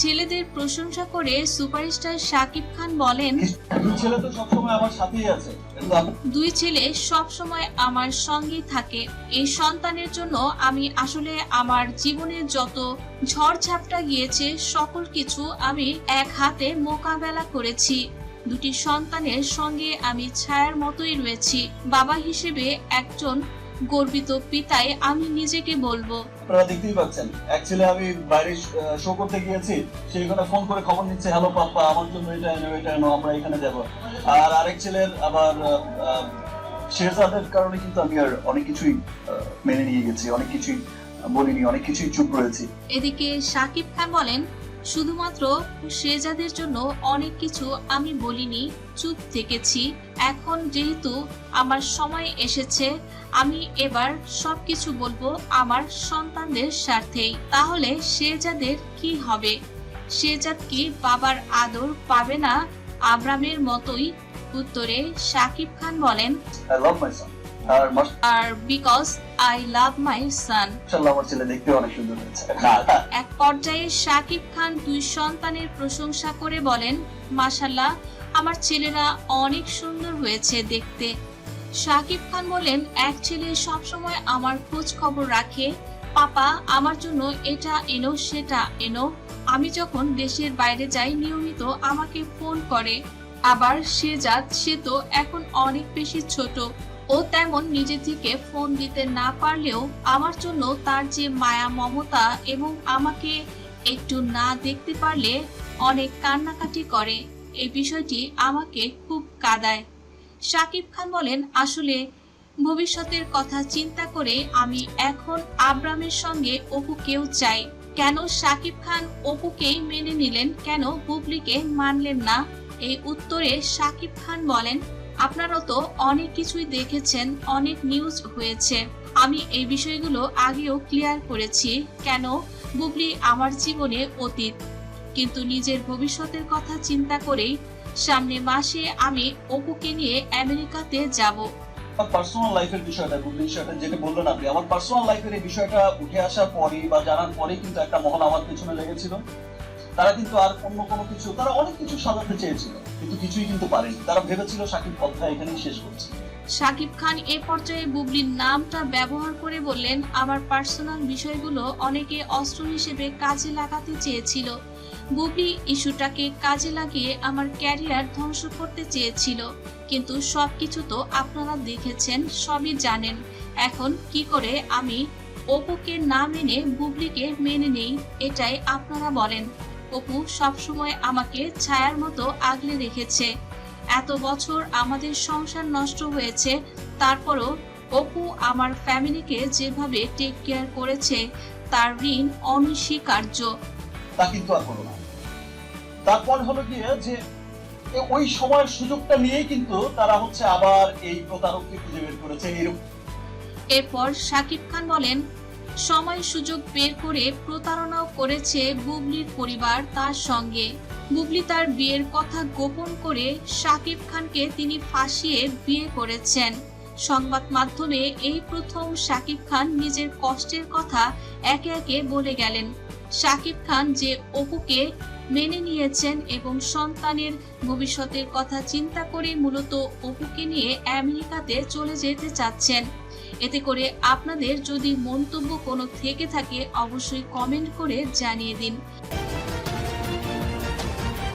ছেলেদের প্রশংসা করে সুপারস্টার শাকিব খান বলেন দুই ছেলে তো সবসময় আমার সাথেই আছে। দুই ছেলে সব সময় আমার সঙ্গেই থাকে। এই সন্তানের জন্য আমি আসলে আমার জীবনে যত ঝড় ঝাপটা গিয়েছে সকল কিছু আমি এক হাতে মোকাবেলা করেছি। দুটি সন্তানের সঙ্গে আমি ছায়ার মতোই রয়েছি। বাবা হিসেবে একজন গর্বিত পিতায় আমি নিজেকে বলব। আপনারা দেখতেই পাচ্ছেন। অ্যাকচুয়ালি আমি বাইরে শো করতে গিয়েছি সেইখানে ফোন করে খবর নিচ্ছে হ্যালো পাপ্পা, আমার জন্য এটা এনো এটা এনো আমরা এখানে যাব। আর আরেক ছেলের আবার শেহজাদের কারণে কিন্তু আমি আর অনেক কিছুই মেনে নিয়ে গেছি, অনেক কিছুই বলিনি, অনেক কিছুই চুপ রয়েছি। এদিকে সাকিব খান বলেন শুধুমাত্র শেজাদের জন্য অনেক কিছু আমি বলিনি চুপ থেকেছি। এখন যেহেতু আমার সময় এসেছে আমি এবার সবকিছু বলব আমার সন্তানদের স্বার্থেই। তাহলে শেজাদের কি হবে? শেজাদ কি বাবার আদর পাবে না? আব্রামের মতোই উত্তরে শাকিব খান বলেন আর বিকজ আই লাভ মাই সান আমার ছেলে দেখতে অনেক সুন্দর এক পর্যায়ে শাকিব খান দুই সন্তানের প্রশংসা করে বলেন মাশাল্লাহ আমার ছেলেরা অনেক সুন্দর হয়েছে দেখতে। শাকিব খান বলেন এক ছেলে সবসময় আমার খোঁজ খবর রাখে। পাপা আমার জন্য এটা এনো সেটা এনো। আমি যখন দেশের বাইরে যাই নিয়মিত আমাকে ফোন করে। আবার সে জাত সে তো এখন অনেক বেশি ছোট। ও তেমন নিজে থেকে ফোন দিতে না পারলেও আমার জন্য তার যে মায়া, মমতা এবং আমাকে একটু না দেখতে পারলে অনেক কান্নাকাটি করে। এই বিষয়টি আমাকে খুব কাদায়। শাকিব খান বলেন, আসলে ভবিষ্যতের কথা চিন্তা করে আমি এখন আব্রামের সঙ্গে অপুকেও চাই। কেন শাকিব খান অপুকেই মেনে নিলেন? কেন বুবলিকে মানলেন না? এই উত্তরে শাকিব খান বলেন আপনারা তো অনেক কিছুই দেখেছেন, অনেক নিউজ হয়েছে। আমি এই বিষয়গুলো আগেও ক্লিয়ার করেছি, কেন বুবলি আমার জীবনে অতীত। কিন্তু নিজের ভবিষ্যতের কথা চিন্তা করেই সামনে মাসে আমি অপুকে নিয়ে আমেরিকাতে যাব। আমার পার্সোনাল লাইফের বিষয়টা গুড বিষয়টা যেটা বললেন আপনি, আমার পার্সোনাল লাইফের এই বিষয়টা উঠে আসার পরেই বা জানার পরেই কিন্তু একটা মহল আমার পেছনে লেগেছিল। তারা কিন্তু আর অন্য কোনো কিছু, তারা অনেক কিছু সাজাতে চেয়েছিল, কিন্তু কিছুই কিন্তু পারেনি। তারা ভেবেছিল সাকিব কথা এখানেই শেষ করছে। শাকিব খান এ পর্যায়ে বুবলির নামটা ব্যবহার করে বললেন, আমার পার্সোনাল বিষয়গুলো অনেকে অস্ত্র হিসেবে কাজে লাগাতে চেয়েছিল। বুবলি ইস্যুটাকে কাজে লাগিয়ে আমার ক্যারিয়ার ধ্বংস করতে চেয়েছিল, কিন্তু সব কিছু তো আপনারা দেখেছেন, সবই জানেন। এখন কি করে আমি অপুকে না মেনে বুবলিকে মেনে নেই, এটাই আপনারা বলেন। অপু সবসময় আমাকে ছায়ার মতো আগলে রেখেছে। এত বছর আমাদের সংসার নষ্ট হয়েছে তারপরও অপু আমার ফ্যামিলিকে যেভাবে টেক কেয়ার করেছে তার ঋণ অনস্বীকার্য। তা কিন্তু আর হলো না। তারপর হলো গিয়ে যে ওই সময়ের সুযোগটা নিয়েই কিন্তু তারা হচ্ছে আবার এই প্রতারককে খুঁজে বের করেছে এরকম এরপর শাকিব খান বলেন সময় সুযোগ বের করে প্রতারণাও করেছে বুবলির পরিবার তার সঙ্গে। বুবলি তার বিয়ের কথা গোপন করে শাকিব খানকে তিনি ফাঁসিয়ে বিয়ে করেছেন। সংবাদ মাধ্যমে এই প্রথম শাকিব খান নিজের কষ্টের কথা একে একে বলে গেলেন। শাকিব খান যে অপুকে মেনে নিয়েছেন এবং সন্তানের ভবিষ্যতের কথা চিন্তা করে মূলত অপুকে নিয়ে আমেরিকাতে চলে যেতে চাচ্ছেন। এতে করে আপনাদের যদি মন্তব্য কোনো থেকে থাকে অবশ্যই কমেন্ট করে জানিয়ে দিন।